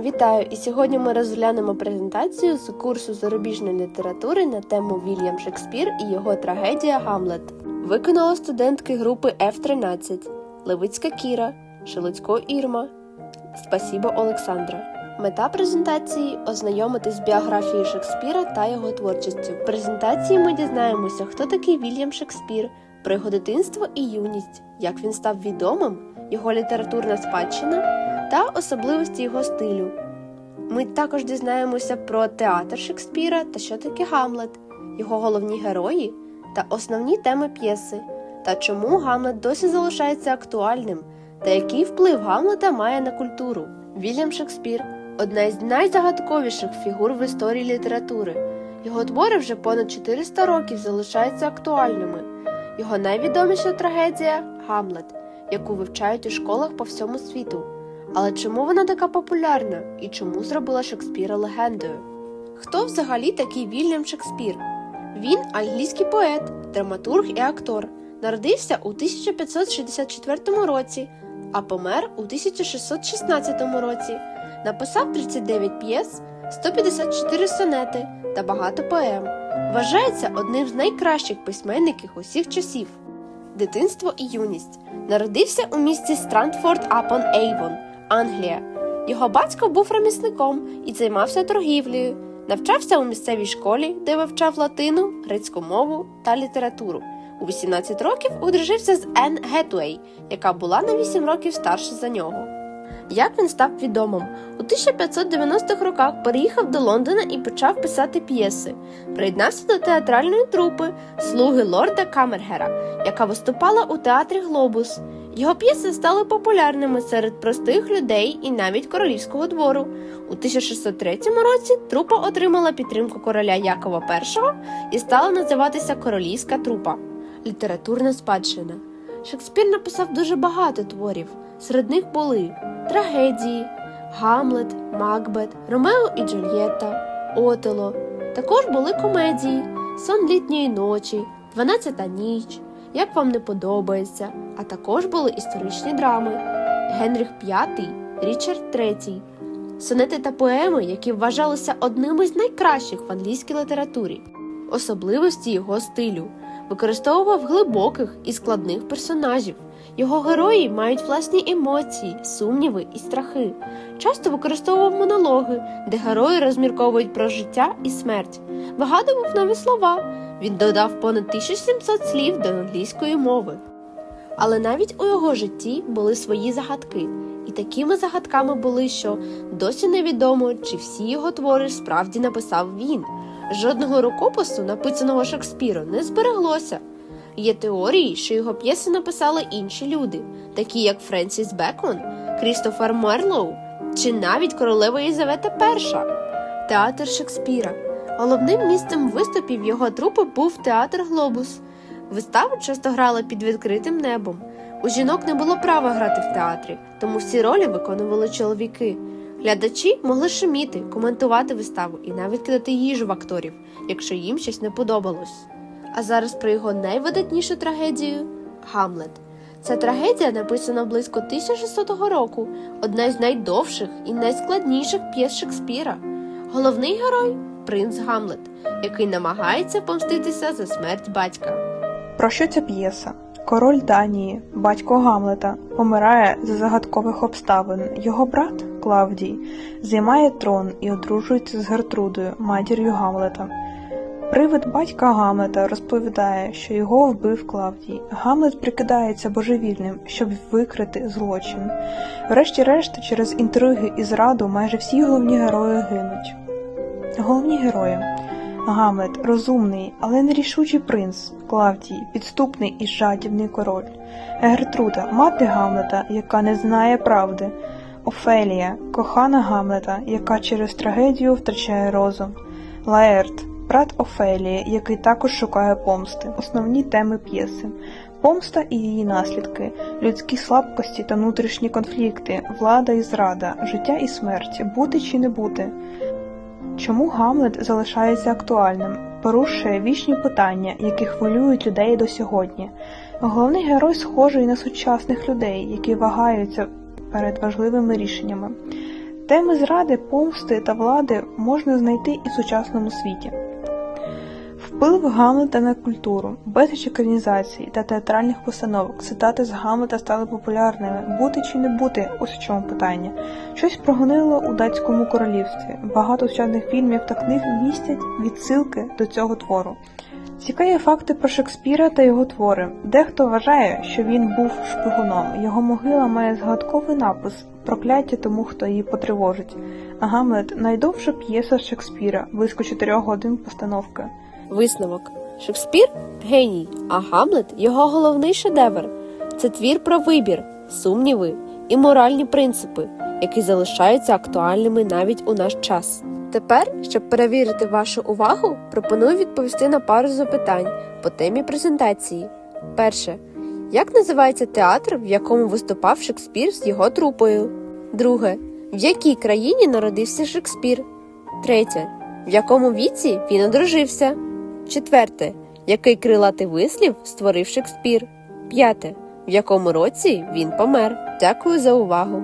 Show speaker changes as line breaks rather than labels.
Вітаю! І сьогодні ми розглянемо презентацію з курсу зарубіжної літератури на тему Вільям Шекспір і його трагедія Гамлет. Виконала студентки групи F13 Левицька Кіра, Шелицько Ірма, Спасібо Олександра. Мета презентації ознайомитись з біографією Шекспіра та його творчістю. В презентації ми дізнаємося, хто такий Вільям Шекспір, про його дитинство і юність, як він став відомим, його літературна спадщина та особливості його стилю. Ми також дізнаємося про театр Шекспіра та що таке Гамлет, його головні герої та основні теми п'єси, та чому Гамлет досі залишається актуальним, та який вплив Гамлета має на культуру. Вільям Шекспір одна із найзагадковіших фігур в історії літератури. Його твори вже понад 400 років залишаються актуальними. Його найвідоміша трагедія Гамлет, яку вивчають у школах по всьому світу. Але чому вона така популярна і чому зробила Шекспіра легендою? Хто взагалі такий Вільям Шекспір? Він англійський поет, драматург і актор. Народився у 1564 році, а помер у 1616 році. Написав 39 п'єс, 154 сонети та багато поем. Вважається одним з найкращих письменників усіх часів. Дитинство і юність. Народився у місті Страндфорд апон Ейвон, Англія. Його батько був ремісником і займався торгівлею. Навчався у місцевій школі, де вивчав латину, грецьку мову та літературу. У 18 років одружився з Енн Гетуей, яка була на 8 років старша за нього. Як він став відомим? У 1590-х роках переїхав до Лондона і почав писати п'єси. Приєднався до театральної трупи Слуги лорда Камергера, яка виступала у театрі Глобус. Його п'єси стали популярними серед простих людей і навіть королівського двору. У 1603 році трупа отримала підтримку короля Якова І і стала називатися Королівська трупа. Літературна спадщина. Шекспір написав дуже багато творів. Серед них були трагедії, Гамлет, Макбет, Ромео і Джульєтта, Отело. Також були комедії, Сон літньої ночі, Дванадцята ніч, Як вам не подобається, а також були історичні драми. Генріх V, Річард III, сонети та поеми, які вважалися одними з найкращих в англійській літературі, особливості його стилю, використовував глибоких і складних персонажів. Його герої мають власні емоції, сумніви і страхи. Часто використовував монологи, де герої розмірковують про життя і смерть, вигадував нові слова. Він додав понад 1700 слів до англійської мови. Але навіть у його житті були свої загадки, і такими загадками були, що досі невідомо, чи всі його твори справді написав він. Жодного рукопису, написаного Шекспіром, не збереглося. Є теорії, що його п'єси написали інші люди, такі як Френсіс Бекон, Крістофер Мерлоу чи навіть королева Єлизавета І. Театр Шекспіра. Головним місцем виступів його трупи був театр Глобус. Вистави часто грали під відкритим небом. У жінок не було права грати в театрі, тому всі ролі виконували чоловіки. Глядачі могли шуміти, коментувати виставу і навіть кидати їжу в акторів, якщо їм щось не подобалось. А зараз про його найвидатнішу трагедію Гамлет. Ця трагедія написана близько 1600 року, одна з найдовших і найскладніших п'єс Шекспіра. Головний герой принц Гамлет, який намагається помститися за смерть батька.
Про що ця п'єса? Король Данії, батько Гамлета, помирає за загадкових обставин. Його брат Клавдій займає трон і одружується з Гертрудою, матір'ю Гамлета. Привид батька Гамлета розповідає, що його вбив Клавдій. Гамлет прикидається божевільним, щоб викрити злочин. Врешті-решт, через інтриги і зраду майже всі головні герої гинуть. Головні герої Гамлет розумний, але нерішучий принц, Клавдій, підступний і жадібний король, Гертруда, мати Гамлета, яка не знає правди, Офелія, кохана Гамлета, яка через трагедію втрачає розум, Лаерт, брат Офелії, який також шукає помсти, основні теми п'єси. Помста і її наслідки, людські слабкості та внутрішні конфлікти, влада і зрада, життя і смерть, бути чи не бути. Чому Гамлет залишається актуальним, порушує вічні питання, які хвилюють людей до сьогодні. Головний герой схожий на сучасних людей, які вагаються перед важливими рішеннями. Теми зради, помсти та влади можна знайти і в сучасному світі. Вплив Гамлета на культуру, безліч екранізацій та театральних постановок, цитати з Гамлета стали популярними. Бути чи не бути ось в чому питання. Щось прогонило у датському королівстві. Багато сучасних фільмів та книг містять відсилки до цього твору. Цікаві факти про Шекспіра та його твори. Дехто вважає, що він був шпигуном. Його могила має згадковий напис Прокляття тому, хто її потривожить. Гамлет найдовша п'єса Шекспіра, близько 4 годин постановки.
Висновок. Шекспір геній, а Гамлет його головний шедевр. Це твір про вибір, сумніви і моральні принципи, які залишаються актуальними навіть у наш час. Тепер, щоб перевірити вашу увагу, пропоную відповісти на пару запитань по темі презентації. Перше. Як називається театр, в якому виступав Шекспір з його трупою? Друге. В якій країні народився Шекспір? Третє. В якому віці він одружився? Четверте. Який крилатий вислів створив Шекспір? П'яте. В якому році він помер? Дякую за увагу!